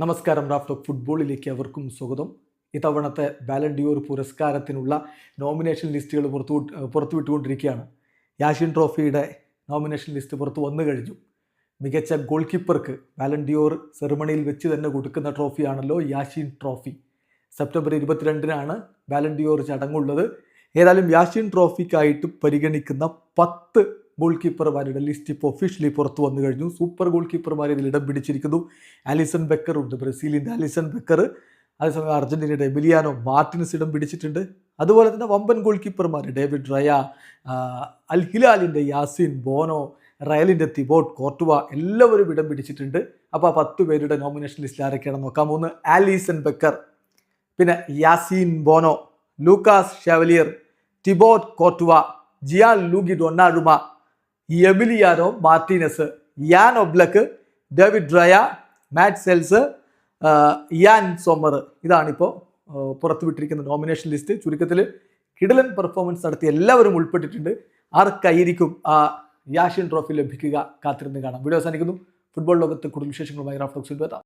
നമസ്കാരം റാഫ്റ്റോ ഫുട്ബോളിലേക്ക് അവർക്കും സ്വാഗതം. ഇത്തവണത്തെ ബാലൻഡിയോർ പുരസ്കാരത്തിനുള്ള നോമിനേഷൻ ലിസ്റ്റുകൾ പുറത്തു പുറത്തുവിട്ടുകൊണ്ടിരിക്കുകയാണ്. യാഷിൻ ട്രോഫിയുടെ നോമിനേഷൻ ലിസ്റ്റ് പുറത്തു വന്നു കഴിഞ്ഞു. മികച്ച ഗോൾ കീപ്പർക്ക് ബാലൻഡിയോർ സെറിമണിയിൽ വെച്ച് തന്നെ കൊടുക്കുന്ന ട്രോഫിയാണല്ലോ യാഷിൻ ട്രോഫി സെപ്റ്റംബർ ഇരുപത്തിരണ്ടിനാണ് ബാലൻഡിയോർ ചടങ്ങുള്ളത്. ഏതായാലും യാഷിൻ ട്രോഫിക്കായിട്ട് പരിഗണിക്കുന്ന പത്ത് ഗോൾ കീപ്പർമാരുടെ ലിസ്റ്റ് ഇപ്പോൾ ഒഫീഷ്യലി പുറത്തു വന്നു കഴിഞ്ഞു. സൂപ്പർ ഗോൾ കീപ്പർമാർ ഇതിൽ ഇടം പിടിച്ചിരിക്കുന്നു. ആലിസൺ ബെക്കർ ഉണ്ട്. ബ്രസീലിന്റെ ആലിസൺ ബെക്കർ. അതേസമയം അർജന്റീനയുടെ എമിലിയാനോ മാർട്ടിനസ് ഇടം പിടിച്ചിട്ടുണ്ട്. അതുപോലെ തന്നെ വമ്പൻ ഗോൾ കീപ്പർമാർ ഡേവിഡ് റയ അൽ ഹിലാലിന്റെ യാസിൻ ബോനോ റയലിന്റെ തിബോട്ട് കോർട്ടുവ എല്ലാവരും ഇടം പിടിച്ചിട്ടുണ്ട്. അപ്പോൾ ആ പത്ത് പേരുടെ നോമിനേഷൻ ലിസ്റ്റിൽ ആരൊക്കെയാണെന്ന് നോക്കാം. മൂന്ന് ആലീസൺ ബെക്കർ പിന്നെ Yassine Bounou Lucas Chevalier Thibaut Courtois Gianluigi Donnarumma Emiliano Martinez Jan Oblak David ഡ്രയ മാറ്റ് സെൽസ് യാൻ സോമർ. ഇതാണിപ്പോൾ പുറത്തുവിട്ടിരിക്കുന്ന നോമിനേഷൻ ലിസ്റ്റ് ചുരുക്കത്തിൽ കിടലൻ പെർഫോമൻസ് നടത്തിയ എല്ലാവരും ഉൾപ്പെട്ടിട്ടുണ്ട്. ആർക്കായിരിക്കും ആ യാഷ്യൻ ട്രോഫി ലഭിക്കുക കാത്തിരുന്ന് കാണാം. വീഡിയോ അവസാനിക്കുന്നു. ഫുട്ബോൾ ലോകത്ത് കൂടുതൽ വിശേഷങ്ങളുമായി റാഫ്ലോക്സിൽ എത്താം